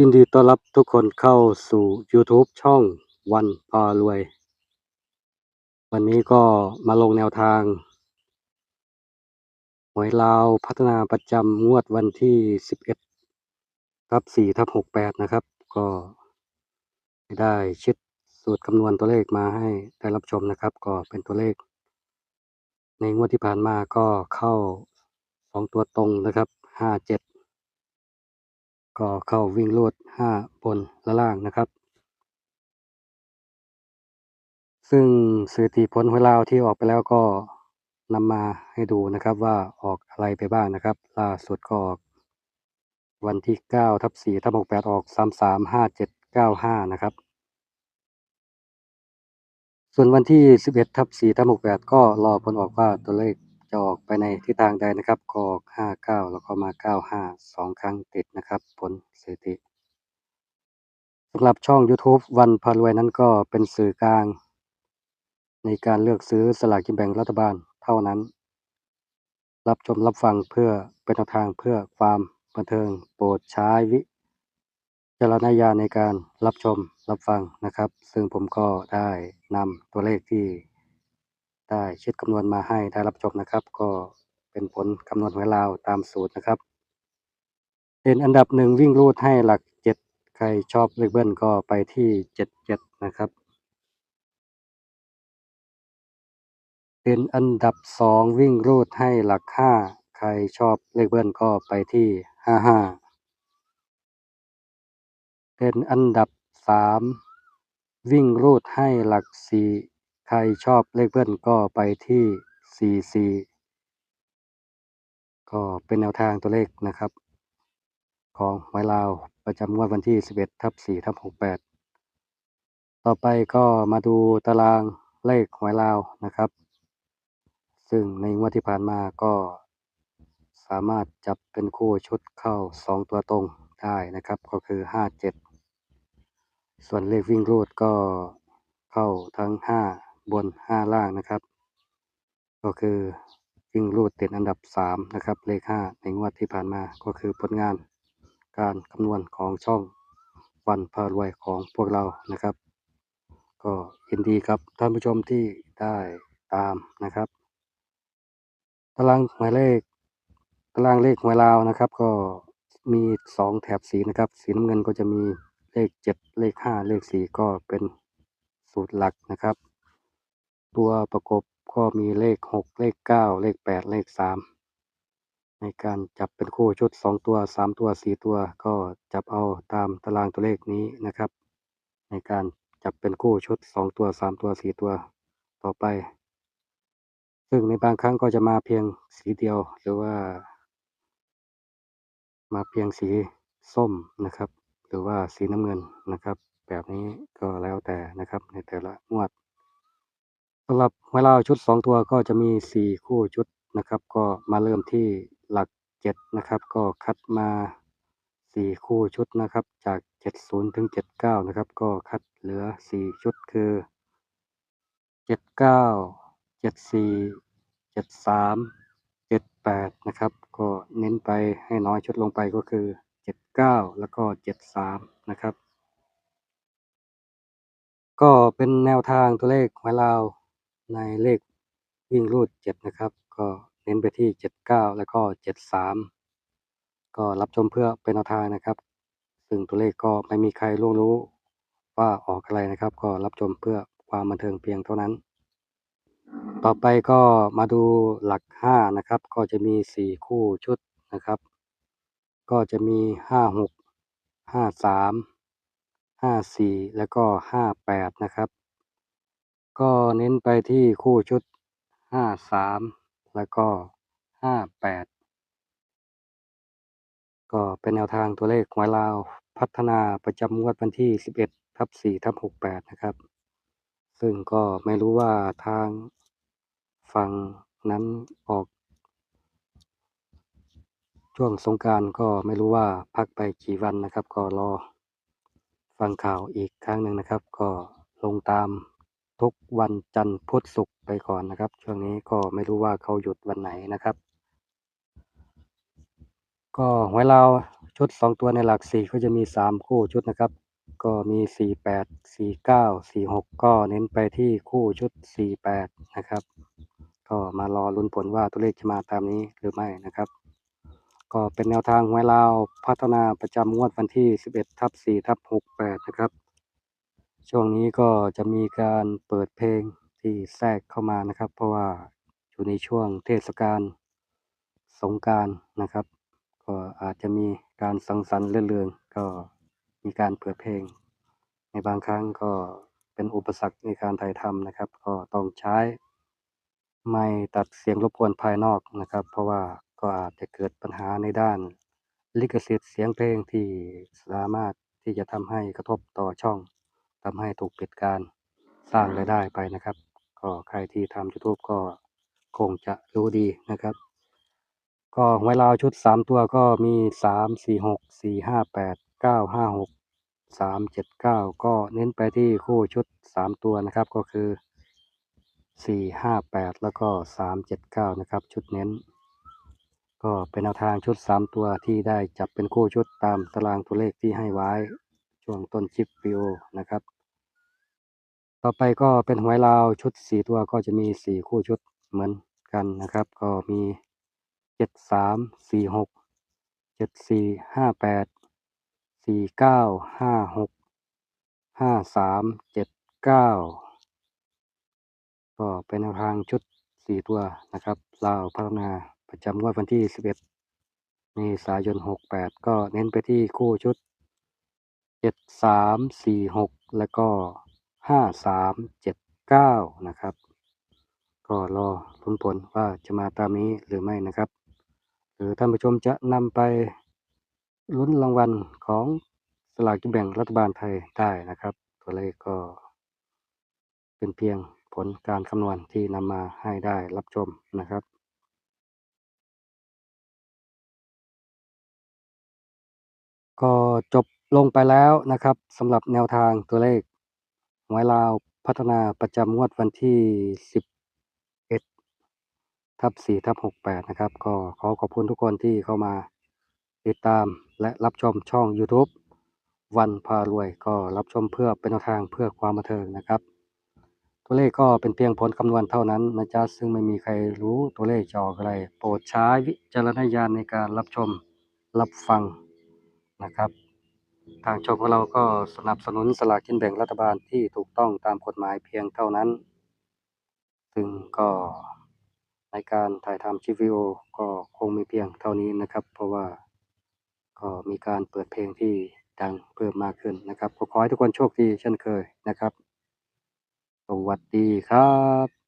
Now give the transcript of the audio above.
ยินดีต้อนรับทุกคนเข้าสู่ YouTube ช่องวันพารวย วันนี้ก็มาลงแนวทางหวยลาวพัฒนาประจำงวดวันที่ 11ทับ4ทับ68 นะครับ ก็ได้ชิดสูตรคำนวณตัวเลขมาให้ได้รับชมนะครับ ก็เป็นตัวเลข ในงวดที่ผ่านมาก็เข้า 2 ตัวตรงนะครับ 57 ก็เข้าวิ่งรูด5 บนและล่างนะครับ ซึ่งสถิติผลหวยลาวที่ออกไปแล้วก็นำมาให้ดูนะครับว่าออกอะไรไปบ้างนะครับ ล่าสุดก็ออกวันที่9ทับ4ทับ68 ออก 33 57 95 นะครับ ส่วนวันที่ 11ทับ4ทับ68 ก็รอผลออกว่าตัวเลข จะออกไปในทิศทางใดนะครับก็ออก59 แล้วก็มา 95 2 ครั้งติดนะครับ ผลสถิติสำหรับช่อง YouTube วันพารวยนั้นก็เป็นสื่อกลาง ในการเลือกซื้อสลากกินแบ่งรัฐบาลเท่านั้น รับชมรับฟังเพื่อเป็นแนวทางเพื่อความบันเทิงโปรดใช้วิจารณญาณในการรับชมรับฟังนะครับ ซึ่งผมก็ได้นำตัวเลขที่ ได้ช็ดคำนวณมาให้ได้รับชมนะครับ ก็เป็นผลคำนวณหวยลาวตามสูตรนะครับเป็นอันดับหนึ่งวิ่งรูดให้หลักเจ็ดใครชอบเลขเบิ้ลก็ไปที่เจ็ดเจ็ดนะครับเป็นอันดับสองวิ่งรูดให้หลักห้าใครชอบเลขเบิ้ลก็ไปที่ห้าห้าเป็นอันดับสามวิ่งรูดให้หลักสี่ ใครชอบเลขเบิ้ลก็ไปที่สี่สี่ก็เป็นแนวทางตัวเลขนะครับ ของหวยลาวประจำงวดวันที่สิบเอ็ดทับสี่ทับหกแปดต่อไปก็มาดูตารางเลขหวยลาวนะครับ ซึ่งในงวดที่ผ่านมาก็สามารถจับเป็นคู่ชุดเข้าสองตัวตรงได้นะครับก็คือห้าเจ็ดส่วนเลขวิ่งรูดก็เข้าทั้งห้า บนห้าล่างนะครับ ก็คือวิ่งรูดติดอันดับสามนะครับเลขห้าในงวดที่ผ่านมาก็คือผลงานการคำนวณของช่องวันพารวยของพวกเรานะครับ ก็ยินดีครับท่านผู้ชมที่ได้ตามนะครับตารางหมายเลขตารางเลขหวยลาวนะครับ ก็มีสองแถบสีนะครับ สีน้ำเงินก็จะมีเลขเจ็ดเลขห้าเลขสี่ก็เป็นสูตรหลักนะครับ ตัวประกบก็มีเลขหกเลขเก้าเลขแปดเลขสามในการจับเป็นคู่ชุดสองตัวสามตัวสี่ตัวก็จับเอาตามตารางตัวเลขนี้นะครับ ในการจับเป็นคู่ชุดสองตัวสามตัวสี่ตัวต่อไป ซึ่งในบางครั้งก็จะมาเพียงสีเดียวหรือว่า มาเพียงสีส้มนะครับ หรือว่าสีน้ำเงินนะครับ แบบนี้ก็แล้วแต่นะครับในแต่ละงวด สำหรับเวลาชุดสองตัวก็จะมีสี่คู่ชุดนะครับ ก็มาเริ่มที่หลักเจ็ดนะครับ ก็คัดมาสี่คู่ชุดนะครับ จากเจ็ดศูนย์ถึงเจ็ดเก้านะครับ ก็คัดเหลือสี่ชุดคือเจ็ดเก้าเจ็ดสี่เจ็ดสามเจ็ดแปดนะครับ ก็เน้นไปให้น้อยชุดลงไปก็คือเจ็ดเก้าแล้วก็เจ็ดสามนะครับ ก็เป็นแนวทางตัวเลขหวยลาว ในเลขวิ่งรูดเจ็ดนะครับ ก็เน้นไปที่เจ็ดเก้าแล้วก็เจ็ดสามก็รับชมเพื่อเป็นแนวทางนะครับ ซึ่งตัวเลขก็ไม่มีใครรู้รู้ว่าออกอะไรนะครับ ก็รับชมเพื่อความบันเทิงเพียงเท่านั้น ต่อไปก็มาดูหลักห้านะครับ ก็จะมีสี่คู่ชุดนะครับ ก็จะมีห้าหกห้าสามห้าสี่แล้วก็ห้าแปดนะครับ ก็เน้นไปที่คู่ชุดห้าสามแล้วก็ห้าแปดก็เป็นแนวทางตัวเลขหวยลาวพัฒนาประจำงวดวันที่สิบเอ็ดทับสี่ทับหกแปดนะครับ ซึ่งก็ไม่รู้ว่าทางฝั่งนั้นออก ช่วงสงการก็ไม่รู้ว่าพักไปกี่วันนะครับ ก็รอฟังข่าวอีกครั้งหนึ่งนะครับ ก็ลงตาม ทุกวันจันทร์พุธศุกร์ไปก่อนนะครับ ช่วงนี้ก็ไม่รู้ว่าเขาหยุดวันไหนนะครับ ก็หวยลาวชุดสองตัวในหลักสี่ก็จะมีสามคู่ชุดนะครับ ก็มีสี่แปดสี่เก้าสี่หกก็เน้นไปที่คู่ชุดสี่แปดนะครับ ก็มารอลุ้นผลว่าตัวเลขจะมาตามนี้หรือไม่นะครับก็เป็นแนวทางหวยลาวพัฒนาประจำงวดวันที่ 11 ทับ 4 ทับ 68 นะครับ ช่วงนี้ก็จะมีการเปิดเพลงที่แทรกเข้ามานะครับ เพราะว่าอยู่ในช่วงเทศกาลสงการนะครับ ก็อาจจะมีการสังสรรค์เรื่องๆก็มีการเปิดเพลง ในบางครั้งก็เป็นอุปสรรคในการถ่ายทำนะครับ ก็ต้องใช้ไม่ตัดเสียงรบกวนภายนอกนะครับ เพราะว่าก็อาจจะเกิดปัญหาในด้านลิขสิทธิ์เสียงเพลงที่สามารถที่จะทำให้กระทบต่อช่อง ทำให้ถูกปิดการสร้างรายได้ไปนะครับ ก็ใครที่ทำ YouTube ก็คงจะรู้ดีนะครับ ก็หวยลาวชุดสามตัวก็มีสามสี่หกสี่ห้าแปดเก้าห้าหกสามเจ็ดเก้าก็เน้นไปที่คู่ชุดสามตัวนะครับก็คือสี่ห้าแปดแล้วก็สามเจ็ดเก้านะครับ ชุดเน้น ก็เป็นแนวทางชุดสามตัวที่ได้จับเป็นคู่ชุดตามตารางตัวเลขที่ให้ไว้ช่วงต้นคลิปวิดีโอนะครับ ต่อไปก็เป็นหวยลาวชุดสี่ตัวก็จะมีสี่คู่ชุดเหมือนกันนะครับ ก็มีเจ็ดสามสี่หกเจ็ดสี่ห้าแปดสี่เก้าห้าหกห้าสามเจ็ดเก้าก็เป็นทางชุดสี่ตัวนะครับลาวพัฒนาประจำงวดวันที่สิบเอ็ดเมษายนหกแปดก็เน้นไปที่คู่ชุดเจ็ดสามสี่หกแล้วก็ ห้าสามเจ็ดเก้านะครับ ก็รอลุ้นผลว่าจะมาตามนี้หรือไม่นะครับ หรือท่านผู้ชมจะนำไปลุ้นรางวัลของสลากกินแบ่งรัฐบาลไทยได้นะครับ ตัวเลขก็เป็นเพียงผลการคำนวณที่นำมาให้ได้รับชมนะครับก็จบลงไปแล้วนะครับสำหรับแนวทางตัวเลข หวยลาวพัฒนาประจำงวดวันที่ 11ทับ4ทับ68 นะครับ ก็ขอขอบคุณทุกคนที่เข้ามาติดตามและรับชมช่อง YouTube วันพารวยก็รับชมเพื่อเป็นแนวทางเพื่อความบันเทิงนะครับ ตัวเลขก็เป็นเพียงผลคำนวณเท่านั้นนะจ๊ะซึ่งไม่มีใครรู้ตัวเลขจะออกอะไร โปรดใช้วิจารณญาณในการรับชมรับฟังนะครับ ทางช่องของเราก็สนับสนุนสลากกินแบ่งรัฐบาลที่ถูกต้องตามกฎหมายเพียงเท่านั้น ซึ่งก็ในการถ่ายทำคลิวิโอก็คงมีเพียงเท่านี้นะครับ เพราะว่าก็มีการเปิดเพลงที่ดังเพิ่มมากขึ้นนะครับ ขอให้ทุกคนโชคดีเช่นเคยนะครับ สวัสดีครับ